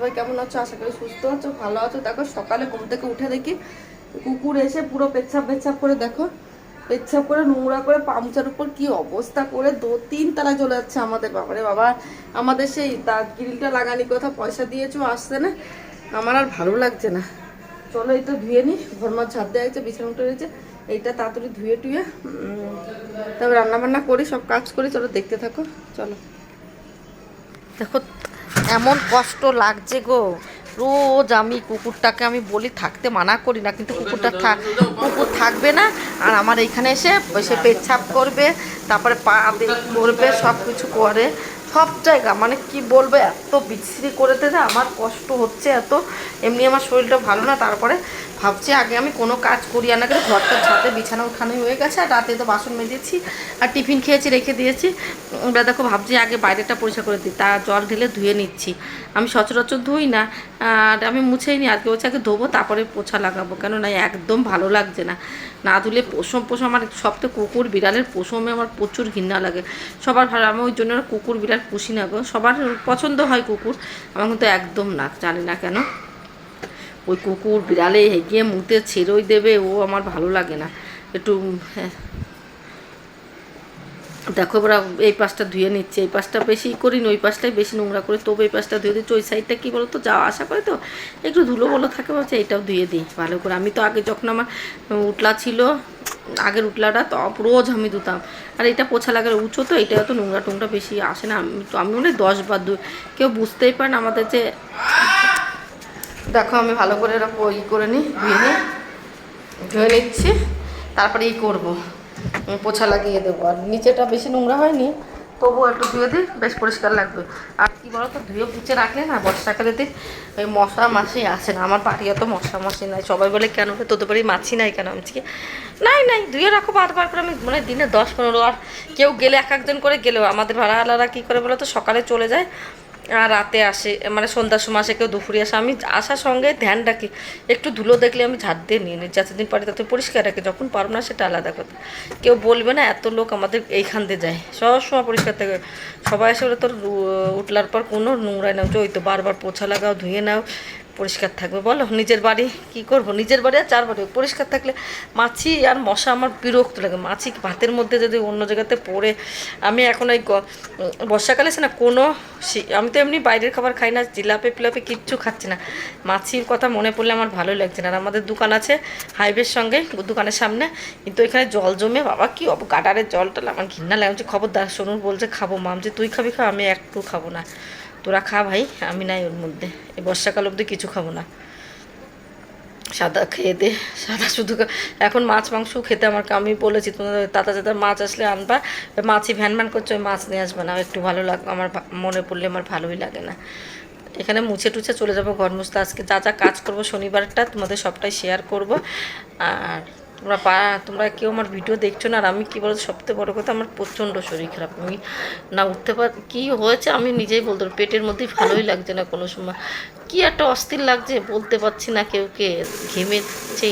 সবাই কেমন আছো? আশা করি সুস্থ আছো, ভালো আছো। দেখো, সকালে ঘুম থেকে উঠে দেখি কুকুর এসে পুরো পেচ্ছাপ পেচ্ছাপ করে দেখো, পেচ্ছাপ করে নোংরা করে পামচার উপর কি অবস্থা করে দু তিন তালা চলে যাচ্ছে আমাদের বাবারে বাবা। আমাদের সেই তার গ্রিলটা লাগানি কথা পয়সা দিয়েছ, আসছে না। আমার আর ভালো লাগছে না। চলো এটা ধুয়ে নি, ঘর মাছ ঝাড় দেওয়া হয়েছে, বিছানা উঠে রয়েছে। এইটা তাড়াতাড়ি ধুয়ে টুয়ে তারপর রান্না বান্না করি, সব কাজ করি, চলো দেখতে থাকো, চলো। দেখো এমন কষ্ট লাগছে গো। রোজ আমি কুকুরটাকে আমি বলি থাকতে মানা করি না, কিন্তু কুকুরটা থাক কুকুর থাকবে না, আর আমার এইখানে এসে এসে পেচ্ছাপ করবে, তারপরে পা করবে সব কিছু করে। সব জায়গা মানে কি বলব, এত বিশ্রী করে দেবে আমার কষ্ট হচ্ছে এত। এমনি আমার শরীরটা ভালো না, তারপরে ভাবছি আগে আমি কোনো কাজ করি আর না করে ঘরটা ছাদে বিছানা উঠানো হয়ে গেছে, আর রাতে তো বাসন মেজেছি আর টিফিন খেয়েছি, রেখে দিয়েছি। এবার দেখো ভাবছি আগে বাইরেটা পরিষ্কার করে দিই, তা জল ঢেলে ধুয়ে নিচ্ছি। আমি সচরাচর ধুই না, আর আমি মুছেই নি, আজকে বলছি আগে ধোবো, তারপরে পোছা লাগাবো কেন না একদম ভালো লাগছে না। না ধুলে পশম পশম আমার সব তো কুকুর বিড়ালের পশমে আমার প্রচুর ঘৃণা লাগে। সবার ভালো, আমি ওই জন্য কুকুর বিড়াল পুষি না গো, সবার পছন্দ হয় কুকুর, আমার কিন্তু একদম না, জানি না কেন। ওই কুকুর বিড়ালে হেগিয়ে মুতে ছেড়েই দেবে, ও আমার ভালো লাগে না। একটু হ্যাঁ। দেখো এবার এই পাশটা ধুয়ে নিচ্ছে। এই পাশটা বেশি করি ওই পাশটাই বেশি নোংরা করে। তবু এই পাশটা ধুয়ে দিচ্ছি। ওই সাইডটা কী বলো তো যাওয়া আসা করে তো। একটু ধুলো বলো থাকে বলছে এটাও ধুয়ে দিই, ভালো করে। আমি তো আগে যখন আমার উটলা ছিল, আগের উটলাটা তো রোজ আমি ধুতাম। আর এটা পোছা লাগার উঁচু তো এটা তো নোংরা টোংরা বেশি আসে না। আমি তো, আমি মনে হয় দশ বার ধুই কেউ বুঝতেই পারেন আমাদের যে দেখো, আমি ভালো করে এরকম ই করে নিই, ধুয়ে নিই, ধুয়ে নিচ্ছি, তারপরে ই করব। পোছা লাগিয়ে দেবো। আর নিচেটা বেশি নোংরা হয়নি, তবুও একটু ধুয়ে দিই, বেশ পরিষ্কার লাগবে। আর কি বলো তো ধুয়ে পুচে রাখলে না, বর্ষাকালে দিন ওই মশা মাছি আসে না। আমার বাড়ি এত মশা মাছি নাই। সবাই বলে, কেন তোদের বাড়ি মাছি নাই কেন? আমি নাই নাই, ধুয়ে রাখো বারবার করে। আমি মানে দিনে দশ, পনেরো আর কেউ গেলে এক, একজন করে গেলেও আমাদের ভাড়াওয়ালারা কী করে বলো তো সকালে চলে যায় আর রাতে আসে মানে সন্ধ্যার সময় আসে, কেউ দুপুরে আসে। আমি আসার সঙ্গে ধ্যান রাখি, একটু ধুলো দেখলে আমি ঝাড় দিয়ে নিয়ে নিই, যতদিন পারি তত পরিষ্কার রাখি, যখন পারব না সেটা আলাদা কথা। কেউ বলবে না, এত লোক আমাদের এইখান দিয়ে যায়, সব সময় পরিষ্কার থাকে। সবাই আসলে তোর উঠলার পর কোনো নোংরাই নাও ওই তো বারবার পোছা লাগাও, ধুয়ে নাও পরিষ্কার থাকবে, বলো? নিজের বাড়ি কি করব? নিজের বাড়ি আর চার বাড়ি পরিষ্কার থাকলে মাছি আর মশা আমার বিরক্ত লাগে। মাছি ভাতের মধ্যে যদি অন্য জায়গাতে পড়ে, আমি এখন ওই বর্ষাকালে আছে না কোনো আমি তো এমনি বাইরের খাবার খাই না, জিলাপি পিলাপি কিচ্ছু খাচ্ছি না। মাছির কথা মনে পড়লে আমার ভালো লাগছে না। আর আমাদের দোকান আছে হাইওয়ের সঙ্গে, দোকানের সামনে। কিন্তু এখানে জল জমে, বাবা, কি অব গাডারের জলটা আমার ঘৃণা লাগে। খবরদার শুনুন বলছে, খাব, মাম, যে তুই খাবি খা, আমি একটু খাব না। তোরা খা ভাই, আমি নাই ওর মধ্যে। এই বর্ষাকাল অবধি কিছু খাব না। সাদা খেয়ে দে, সাদা শুধু এখন মাছ, মাংস খেতে আমার আমি বলেছি তোমাদের তাতা চাতা মাছ আসলে আনবা। মাছই ভ্যান ভ্যান করছে, ওই মাছ নিয়ে আসবে না। একটু ভালো লাগ আমার মনে পড়লে আমার ভালোই লাগে না। এখানে মুছে টুছে চলে যাব ঘর মুছতে আজকে যা যা কাজ করব শনিবারটা তোমাদের সবটাই শেয়ার করব। আর তোমরা পা, তোমরা কেউ আমার ভিডিও দেখছ না আর আমি কী বলতো সবথেকে বড় কথা আমার প্রচণ্ড শরীর খারাপ। আমি না উঠতে পার, কী হয়েছে আমি নিজেই বলতে পেটের মধ্যেই ভালোই লাগছে না কোনো সময়। কি একটা অস্থির লাগছে, বলতে পারছি না কেউকে ঘেমেছি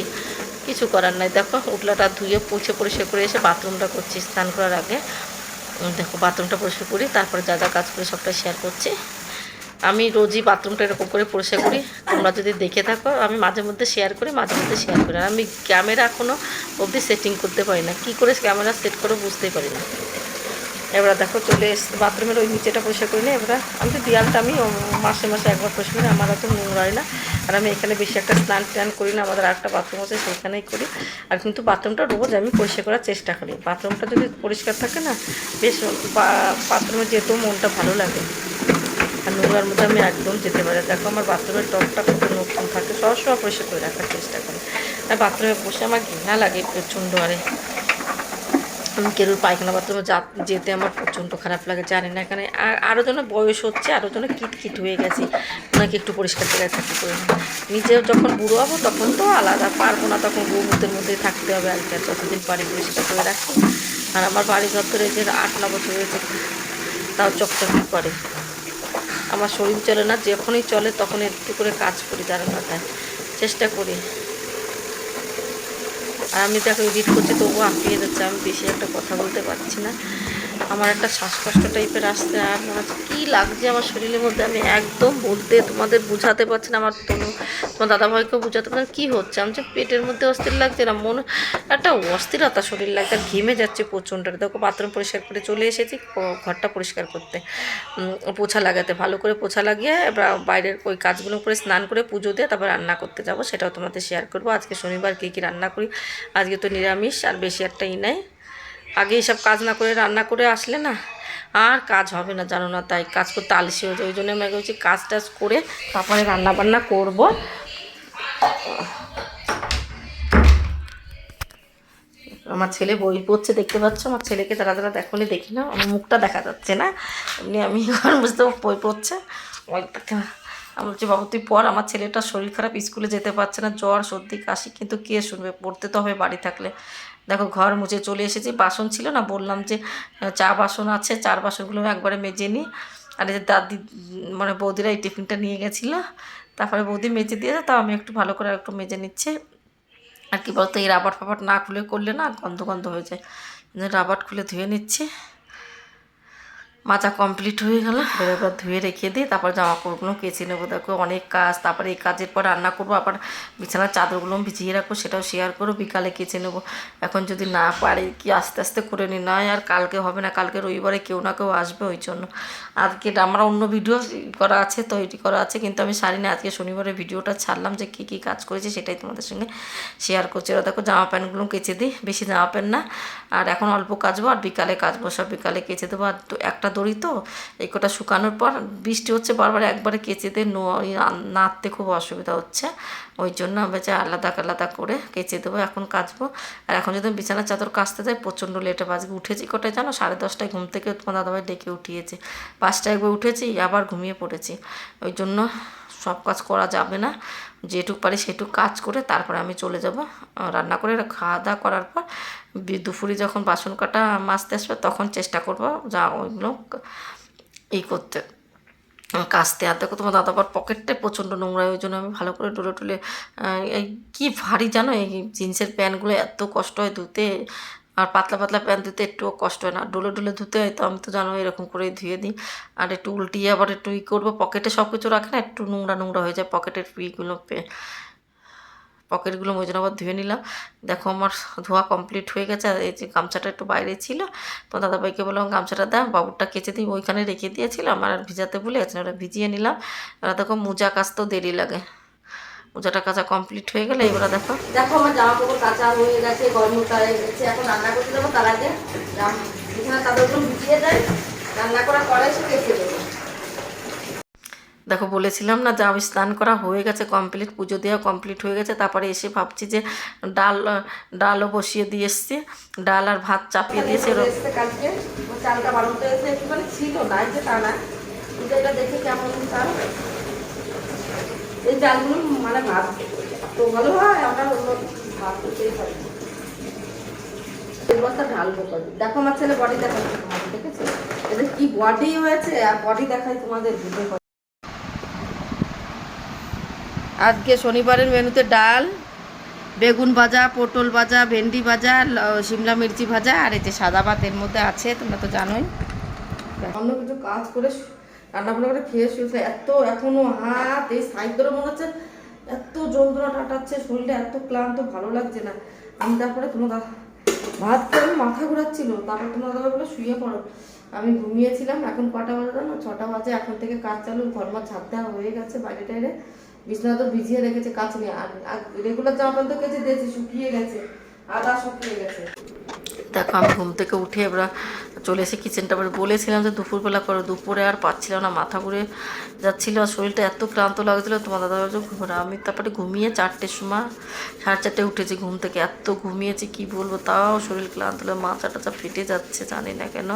কিছু করার নাই। দেখো উঠলাটা ধুয়ে পুছে পরিষ্কার করে এসে বাথরুমটা করছি, স্নান করার আগে। দেখো, বাথরুমটা পরিষ্কার করি, তারপরে যা যা কাজ করে সবটা শেয়ার করছি। আমি রোজই বাথরুমটা এরকম করে পরিষ্কার করি। তোমরা যদি দেখে থাকো, আমি মাঝে মধ্যে শেয়ার করি, মাঝে মধ্যে শেয়ার করি। আমি ক্যামেরা এখনও অবধি সেটিং করতে পারি না। কী করে ক্যামেরা সেট করে বুঝতেই পারি না। এবার দেখো চলে এসে বাথরুমের ওই নিচেটা পরিষ্কার করি না এবার আমি তো দেয়ালটা আমি মাসে মাসে একবার পরিষ্কার করি, আমার অত নোংরা হয় না। আর আমি এখানে বেশি একটা স্নান টান করি না, আমাদের একটা বাথরুম আছে সেখানেই করি। আর কিন্তু বাথরুমটা রোজ আমি পরিষ্কার করার চেষ্টা করি। বাথরুমটা যদি পরিষ্কার থাকে না, বেশ বাথরুমে যেতেও মনটা ভালো লাগে। আর নোংরার মধ্যে আমি একদম যেতে পারি দেখো, আমার বাথরুমের টপটা কত নতুন থাকে। সব সবসময় পরিষ্কার করে রাখার চেষ্টা করি। আর বাথরুমে বসে আমার ঘৃণা লাগে প্রচণ্ড, আরে। আমি কেরুর পায়খানা বাথরুমে যেতে আমার প্রচণ্ড খারাপ লাগে, জানি না। এখানে আর- আরও যেন বয়স হচ্ছে আরও যেন কিটকিট হয়ে গেছি। ওনাকে একটু পরিষ্কার জায়গায় থাকতে করে। নিজেও যখন বুড়ো হব, তখন তো আলাদা। পারব না তখন গোমুতের মধ্যেই থাকতে হবে আর কি। আর যতদিন পারি পরিষ্কার করে রাখি। আর আমার বাড়ি ঘর ধরে যে আট ন বছর হয়েছে। তাও চকচকি করে। আমার শরীর চলে না, যখনই চলে তখন একটু করে কাজ করি তার মাথায় চেষ্টা করি। আর আমি তো এখন এডিট করছি, তবুও আঁকিয়ে যাচ্ছে, আমি বেশি একটা কথা বলতে পারছি না। আমার একটা শ্বাসকষ্ট টাইপের আসছে আর মনে হচ্ছে কী লাগছে আমার শরীরের মধ্যে? আমি একদম বলতে তোমাদের বোঝাতে পারছি না আমার তনু। তোমার দাদাভাইকেও বোঝাতে পারছি কী হচ্ছে? আমি যে পেটের মধ্যে অস্থির লাগছে না, মন একটা অস্থিরতা শরীর লাগছে আর ঘেমে যাচ্ছে প্রচণ্ড। দেখো বাথরুম পরিষ্কার করে চলে এসেছি ঘরটা পরিষ্কার করতে। পোছা লাগাতে। ভালো করে পোছা লাগিয়ে এবার বাইরের ওই কাজগুলো করে স্নান করে পুজো দিয়ে তারপর রান্না করতে যাব, সেটাও তোমাদের শেয়ার করব। আজকে শনিবার কী কী রান্না করি? আজকে তো নিরামিষ আর বেশি একটা ই নাই। আগে এইসব কাজ না করে, রান্না করে আসলে না, আর কাজ হবে না, জানো না তাই। কাজ করতে আলসি হয়ে যায়, ওই জন্য আমি হচ্ছে কাজ টাজ করে তারপরে রান্না বান্না করব। আমার ছেলে বই পড়ছে, দেখতে পাচ্ছ? আমার ছেলেকে তারা তারা দেখলে দেখি না আমার মুখটা দেখা যাচ্ছে না। এমনি আমি ঘর বুঝতে বই পড়ছে। দেখা- আমি বলছি, বাবু, তুই পর আমার ছেলেটার শরীর খারাপ, স্কুলে যেতে পারছে না। জ্বর, সর্দি, কাশি, কিন্তু কে শুনবে? পড়তে তো হবে বাড়ি থাকলে। দেখো ঘর মুছে চলে এসেছি, বাসন ছিল না, বললাম যে চা বাসন আছে, চার বাসনগুলো একবারে মেজে নিই। আর যে দাদি মানে বৌদিরা এই টিফিনটা নিয়ে গেছিল, তারপরে বৌদি মেজে দিয়েছে, তাও আমি একটু ভালো করে একটু মেজে নিচ্ছে। আর কি বলতো, এই রাবার ফাবার না খুলে করলে না গন্ধ গন্ধ হয়ে যায়। রাবার খুলে ধুয়ে নিচ্ছি। মাজা কমপ্লিট হয়ে গেল। এবার ধুয়ে রেখে দিই তারপর জামা কাপড়গুলো কেচে নেব। দেখো অনেক কাজ। তারপরে এই কাজের পর রান্না করব। আবার বিছানার চাদরগুলো ভিজিয়ে রাখব, সেটাও শেয়ার করো বিকালে কেচে নেব। এখন যদি না পারি, কি আস্তে আস্তে করে নি না, আর কালকে হবে না। কালকে রবিবারে কেউ না কেউ আসবে ওই জন্য। আজকে আমার অন্য ভিডিও করা আছে, তৈরি করা আছে, কিন্তু আমি সারি না। আজকে শনিবারে ভিডিওটা ছাড়লাম যে কী কী কাজ করেছি, সেটাই তোমাদের সঙ্গে শেয়ার করছি। ওরা দেখো জামা প্যান্টগুলো কেচে দিই। বেশি জামা প্যান্ট না। আর এখন অল্প কাচবো, আর বিকালে কাচবো। সব বিকালে কেচে দেবো। আর একটা দড়ি তো, এই কটা শুকানোর পর বৃষ্টি হচ্ছে বারবার একবারে কেচেতে নাড়তে খুব অসুবিধা হচ্ছে। ওই জন্য আমি যে আলাদা আলাদা করে কেচে দেবো, এখন কাচবো। আর এখন যদি বিছানার চাদর কাচতে যাই, প্রচণ্ড লেটে বাজবে। উঠেছি কটায় জানো? সাড়ে দশটায় ঘুম থেকে তোমার দাদাভাই ডেকে উঠিয়েছে। পাঁচটায় একবার উঠেছি, আবার ঘুমিয়ে পড়েছি। ওই জন্য সব কাজ করা যাবে না। যেটুক পারি সেটুক কাজ করে তারপরে আমি চলে যাব। রান্না করে খাওয়া দাওয়া করার পর দুপুরে যখন বাসন কাটা মাজতে আসবে তখন চেষ্টা করব যা ওইগুলো এই করতে। কাচতে আর দেখো তোমার দাদা আবার পকেটটাই প্রচণ্ড নোংরা ওই জন্য আমি ভালো করে ডলে টলে কী ভারী জানো এই জিন্সের প্যান্টগুলো এত কষ্ট হয় ধুতে। আর পাতলা পাতলা প্যান্ট ধুতে একটুও কষ্ট হয় না। ডলে ডলে ধুতে হয়, তো আমি তো জানো এরকম করেই ধুয়ে দিই। আর একটু উল্টিয়ে আবার একটু ই করব, পকেটে সব কিছু রাখে না, একটু নোংরা নোংরা হয়ে যায় পকেটের ইগুলো পকেটগুলো ওই জন্য আবার ধুয়ে নিলাম। দেখো আমার ধোয়া কমপ্লিট হয়ে গেছে, আর এই যে গামছাটা একটু বাইরে ছিল, তো দাদাভাইকে বললাম, গামছাটা দাও, বাবুরটা কেচে দিই ওইখানে রেখে দিয়েছিলাম, আর ভিজাতে ভুলে গেছে, ওটা ভিজিয়ে নিলাম। এবার দেখো মোজা কাচতেও দেরি লাগে। মোজাটা কাঁচা কমপ্লিট হয়ে গেলে এবার দেখো। দেখো আমার জামা কাপড় কাঁচা হয়ে গেছে গরম হয়ে গেছে এখন রান্না করতে দেবো তার আগে বিছানা চাদরগুলো ভিজিয়ে দেয় রান্না করা করাই সে কেচে দেবো। দেখো বলেছিলাম না যা স্নান করা হয়ে গেছে কমপ্লিট পুজো দেওয়া কমপ্লিট হয়ে গেছে তারপরে এসে ভাবছি যে ডাল ডালও বসিয়ে দিয়ে এসছি ডাল আর ভাত চাপিয়ে দিয়েছে। চালটা ছিল না যে তা না দেখে কেমন চাল। এই চালগুলো মানে ভাত তো ভালো হয় আমরা অন্য ভাত করতেই পারি দেখো আমার ছেলে বডি কি বডি হয়েছে আর বডি দেখাই তোমাদের আজকে শনিবারের মেনুতে ডাল, বেগুন ভাজা, পটল ভাজা, ভেন্ডি ভাজা শিমলা মির্চি ভাজা, আর এই যে সাদা ভাত এর মধ্যে আছে, তোমরা তো জানোই। অন্য কিছু কাজ করে শু- রান্না বান্না করে খেয়ে শুয়েছে এত, এখনও হাত, এই সাইড ধরে মনে হচ্ছে এত যন্ত্রণা টাটাচ্ছে, শরীরটা এত ক্লান্ত, ভালো লাগছে না। আমি তারপরে তোমার ভাত খেয়ে মাথা ঘোরাচ্ছিল, তারপর তোমার দাদা বলে শুয়ে পড়ো। আমি ঘুমিয়েছিলাম, এখন কটা বাজে জানো? ছটা বাজে, এখন থেকে কাজ চালু ঘর মাছ ঝাড় দেওয়া হয়ে গেছে, বাইরে টাইরে। বিছানা তো ভিজিয়ে রেখেছে, কাজ নিয়ে আর রেগুলার জামা প্যান্ট তো কেচে দিয়েছি, শুকিয়ে গেছে, আদা শুকিয়ে গেছে। দেখো, আমি ঘুম থেকে উঠে এবার চলে এসে কিচেনটা এবার বলেছিলাম যে দুপুরবেলা করো, দুপুরে আর পাচ্ছিলাম না, মাথা ঘুরে যাচ্ছিল আর শরীরটা এত ক্লান্ত লাগছিল, তোমার দাদা ভাবছে ঘুমরা আমি তারপরে ঘুমিয়ে চারটের সময়, সাড়ে চারটে উঠেছি ঘুম থেকে, এত ঘুমিয়েছি, কি বলব, তাও শরীর ক্লান্ত হলো মাথা টাচা ফেটে যাচ্ছে, জানি না কেন।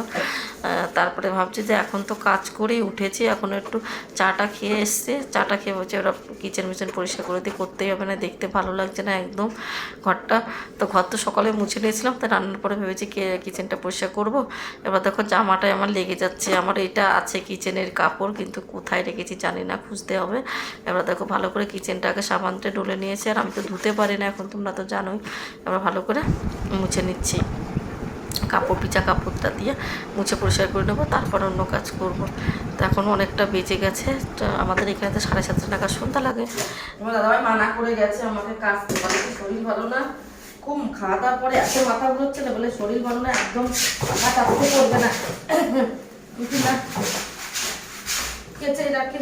তারপরে ভাবছি যে এখন তো কাজ করেই উঠেছি এখন একটু চাটা খেয়ে এসছে, চাটা খেয়ে বলছে ওরা কিচেন মিচেন পরিষ্কার করে দিয়ে করতেই হবে, না দেখতে ভালো লাগছে না একদম। ঘরটা, তো ঘর তো সকালে মুছে নিয়েছিলাম, তো রান্নার পরে ভেবেছি কিচেনটা পরিষ্কার করব। এবার দেখো জামাটাই আমার লেগে যাচ্ছে। আমার এটা আছে কিচেনের কাপড়, কিন্তু কোথায় রেখেছি জানি না, খুঁজতে হবে। এবার দেখো ভালো করে কিচেনটাকে সাবানটা ডলে নিয়েছি। আর আমি তো ধুতে পারি না এখন, তোমরা তো জানোই। এবার ভালো করে মুছে নিচ্ছি। কাপড়, পিচা কাপড়টা দিয়ে মুছে পরিষ্কার করে নেব, তারপর অন্য কাজ করব। তো এখন অনেকটা বেজে গেছে। আমাদের এখানে তো সাড়ে সাতটা টাকা সন্ধ্যা লাগে। আমার দাদাভাই মানা করে গেছে আমাকে কাজ শরীর ভালো না। খুব খাওয়া দাওয়ার পরে এত মাথা ঘুরোচ্ছে না, বলে শরীর ভালো না একদম মাথা করবে না। উঠি না? কেচে রাখি?